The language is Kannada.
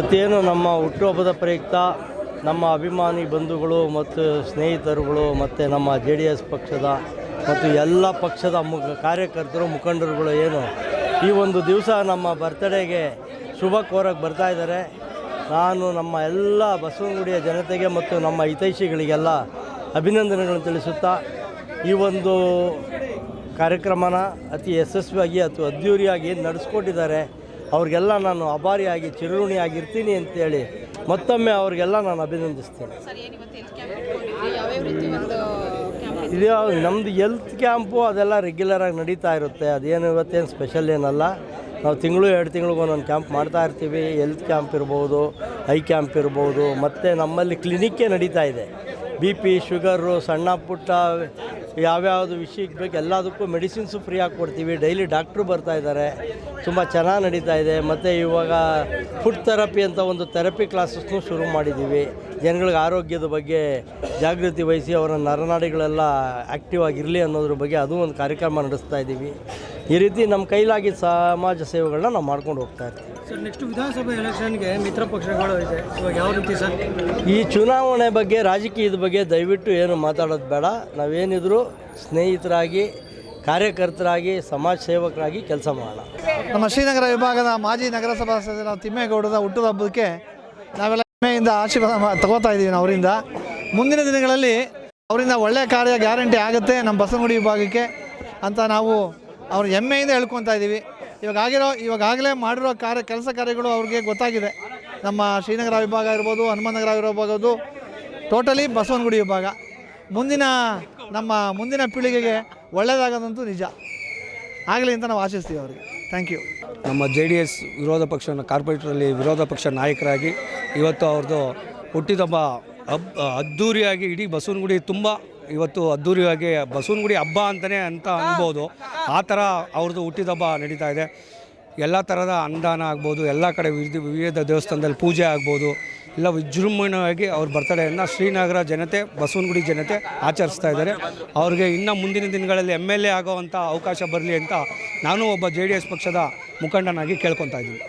ಇವತ್ತೇನು ನಮ್ಮ ಹುಟ್ಟುಹಬ್ಬದ ಪ್ರಯುಕ್ತ ನಮ್ಮ ಅಭಿಮಾನಿ ಬಂಧುಗಳು ಮತ್ತು ಸ್ನೇಹಿತರುಗಳು ಮತ್ತು ನಮ್ಮ ಜೆ ಡಿ ಎಸ್ ಪಕ್ಷದ ಮತ್ತು ಎಲ್ಲ ಪಕ್ಷದ ಮುಖ ಕಾರ್ಯಕರ್ತರು, ಮುಖಂಡರುಗಳು ಏನು, ಈ ಒಂದು ದಿವಸ ನಮ್ಮ ಬರ್ತ್ಡೇಗೆ ಶುಭ ಕೋರಕ್ಕೆ ಬರ್ತಾ ಇದ್ದಾರೆ. ನಾನು ನಮ್ಮ ಎಲ್ಲ ಬಸವನಗುಡಿಯ ಜನತೆಗೆ ಮತ್ತು ನಮ್ಮ ಹಿತೈಷಿಗಳಿಗೆಲ್ಲ ಅಭಿನಂದನೆಗಳನ್ನು ತಿಳಿಸುತ್ತಾ, ಈ ಒಂದು ಕಾರ್ಯಕ್ರಮನ ಅತಿ ಯಶಸ್ವಿಯಾಗಿ ಅಥವಾ ಅದ್ಧೂರಿಯಾಗಿ ನಡೆಸ್ಕೊಟ್ಟಿದ್ದಾರೆ. ಅವ್ರಿಗೆಲ್ಲ ನಾನು ಅಭಾರಿಯಾಗಿ ಚಿರಋಣಿಯಾಗಿರ್ತೀನಿ ಅಂತೇಳಿ ಮತ್ತೊಮ್ಮೆ ಅವ್ರಿಗೆಲ್ಲ ನಾನು ಅಭಿನಂದಿಸ್ತೇನೆ. ಇದು ನಮ್ಮದು ಎಲ್ತ್ ಕ್ಯಾಂಪು ಅದೆಲ್ಲ ರೆಗ್ಯುಲರಾಗಿ ನಡೀತಾ ಇರುತ್ತೆ. ಅದೇನು ಇವತ್ತೇನು ಸ್ಪೆಷಲ್ ಏನಲ್ಲ. ನಾವು ತಿಂಗಳು ಎರಡು ತಿಂಗಳಿಗೂ ಒಂದೊಂದು ಕ್ಯಾಂಪ್ ಮಾಡ್ತಾ ಇರ್ತೀವಿ. ಎಲ್ತ್ ಕ್ಯಾಂಪ್ ಇರ್ಬೋದು ಐ ಕ್ಯಾಂಪ್ ಇರ್ಬೋದು ಮತ್ತು ನಮ್ಮಲ್ಲಿ ಕ್ಲಿನಿಕ್ಕೇ ನಡೀತಾ ಇದೆ. ಬಿ ಪಿ ಶುಗರು ಸಣ್ಣ ಪುಟ್ಟ ಯಾವ್ಯಾವುದು ವಿಷಯಕ್ಕೆ ಬೇಕು ಎಲ್ಲದಕ್ಕೂ ಮೆಡಿಸಿನ್ಸು ಫ್ರೀಯಾಗಿ ಕೊಡ್ತೀವಿ. ಡೈಲಿ ಡಾಕ್ಟ್ರು ಬರ್ತಾ ಇದ್ದಾರೆ. ತುಂಬ ಚೆನ್ನಾಗಿ ನಡೀತಾ ಇದೆ. ಮತ್ತು ಇವಾಗ ಫುಡ್ ಥೆರಪಿ ಅಂತ ಒಂದು ಥೆರಪಿ ಕ್ಲಾಸಸ್ನು ಶುರು ಮಾಡಿದ್ದೀವಿ ಜನಗಳಿಗೆ ಆರೋಗ್ಯದ ಬಗ್ಗೆ ಜಾಗೃತಿ ವಹಿಸಿ ಅವರ ನರನಾಡಿಗಳೆಲ್ಲ ಆ್ಯಕ್ಟಿವ್ ಆಗಿರಲಿ ಅನ್ನೋದ್ರ ಬಗ್ಗೆ ಅದು ಒಂದು ಕಾರ್ಯಕ್ರಮ ನಡೆಸ್ತಾ ಇದ್ದೀವಿ. ಈ ರೀತಿ ನಮ್ಮ ಕೈಲಾಗಿ ಸಮಾಜ ಸೇವೆಗಳನ್ನ ನಾವು ಮಾಡ್ಕೊಂಡು ಹೋಗ್ತಾ ಇರ್ತೀವಿ. ಸರ್ ನೆಕ್ಸ್ಟ್ ವಿಧಾನಸಭೆ ಎಲೆಕ್ಷನ್ಗೆ ಮಿತ್ರ ಪಕ್ಷಗಳು ಇದೆ. ಇವಾಗ ಯಾವ ರೀತಿ ಸರ್? ಈ ಚುನಾವಣೆ ಬಗ್ಗೆ ರಾಜಕೀಯದ ಬಗ್ಗೆ ದಯವಿಟ್ಟು ಏನು ಮಾತಾಡೋದು ಬೇಡ. ನಾವೇನಿದ್ರು ಸ್ನೇಹಿತರಾಗಿ ಕಾರ್ಯಕರ್ತರಾಗಿ ಸಮಾಜ ಸೇವಕರಾಗಿ ಕೆಲಸ ಮಾಡೋಣ. ನಮ್ಮ ಶ್ರೀನಗರ ವಿಭಾಗದ ಮಾಜಿ ನಗರಸಭಾ ಸದಸ್ಯರ ತಿಮ್ಮೇಗೌಡರ ಹುಟ್ಟುಹಬ್ಬಕ್ಕೆ ನಾವೆಲ್ಲ ಹೆಮ್ಮೆಯಿಂದ ಆಶೀರ್ವಾದ ಮಾ- ತಗೋತಾ ಇದ್ದೀವಿ ನಾವು ಅವರಿಂದ. ಮುಂದಿನ ದಿನಗಳಲ್ಲಿ ಅವರಿಂದ ಒಳ್ಳೆಯ ಕಾರ್ಯ ಗ್ಯಾರಂಟಿ ಆಗುತ್ತೆ ನಮ್ಮ ಬಸವನಗುಡಿ ವಿಭಾಗಕ್ಕೆ ಅಂತ ನಾವು ಅವ್ರ ಹೆಮ್ಮೆಯಿಂದ ಹೇಳ್ಕೊತಾ ಇದ್ದೀವಿ ಇವಾಗ ಆಗಿರೋ ಇವಾಗಲೇ ಮಾಡಿರೋ ಕಾರ್ಯ, ಕೆಲಸ ಕಾರ್ಯಗಳು ಅವ್ರಿಗೆ ಗೊತ್ತಾಗಿದೆ. ನಮ್ಮ ಶ್ರೀನಗರ ವಿಭಾಗ ಇರ್ಬೋದು, ಹನುಮಾನಗರ ವಿಭಾಗದ್ದು ಟೋಟಲಿ ಬಸವನಗುಡಿ ವಿಭಾಗ. ಮುಂದಿನ ನಮ್ಮ ಮುಂದಿನ ಪೀಳಿಗೆಗೆ ಒಳ್ಳೆಯದಾಗೋದಂತೂ ನಿಜ. ಆಗಲಿ ಅಂತ ನಾವು ಆಶಿಸ್ತೀವಿ ಅವರಿಗೆ. ಥ್ಯಾಂಕ್ ಯು ನಮ್ಮ ಜೆ ಡಿ ಎಸ್ ವಿರೋಧ ಪಕ್ಷ ಕಾರ್ಪೊರೇಟರಲ್ಲಿ ವಿರೋಧ ಪಕ್ಷ ನಾಯಕರಾಗಿ ಇವತ್ತು ಅವ್ರದ್ದು ಹುಟ್ಟಿದಬ್ಬ ಅಬ್ ಅದ್ದೂರಿಯಾಗಿ ಇಡೀ ಬಸವನಗುಡಿ ತುಂಬ ಇವತ್ತು ಅದ್ಧೂರಿಯಾಗಿ ಬಸವನಗುಡಿ ಹಬ್ಬ ಅಂತಲೇ ಅಂತ ಅನ್ಬೋದು. ಆ ಥರ ಅವ್ರದ್ದು ಹುಟ್ಟಿದಬ್ಬ ನಡೀತಾ ಇದೆ. ಎಲ್ಲ ಥರದ ಅನುದಾನ ಆಗ್ಬೋದು, ಎಲ್ಲ ಕಡೆ ವಿವಿಧ ವಿವಿಧ ದೇವಸ್ಥಾನದಲ್ಲಿ ಪೂಜೆ ಆಗ್ಬೋದು, ಎಲ್ಲ ವಿಜೃಂಭಣೆಯಾಗಿ ಅವ್ರ ಬರ್ತಡೆಯನ್ನು ಶ್ರೀನಗರ ಜನತೆ, ಬಸವನಗುಡಿ ಜನತೆ ಆಚರಿಸ್ತಾ ಇದ್ದಾರೆ. ಅವ್ರಿಗೆ ಇನ್ನು ಮುಂದಿನ ದಿನಗಳಲ್ಲಿ ಎಂ ಎಲ್ ಎ ಆಗೋವಂಥ ಅವಕಾಶ ಬರಲಿ ಅಂತ ನಾನು ಒಬ್ಬ ಜೆ ಡಿ ಎಸ್ ಪಕ್ಷದ ಮುಖಂಡನಾಗಿ ಕೇಳ್ಕೊತಾ ಇದ್ದೀನಿ.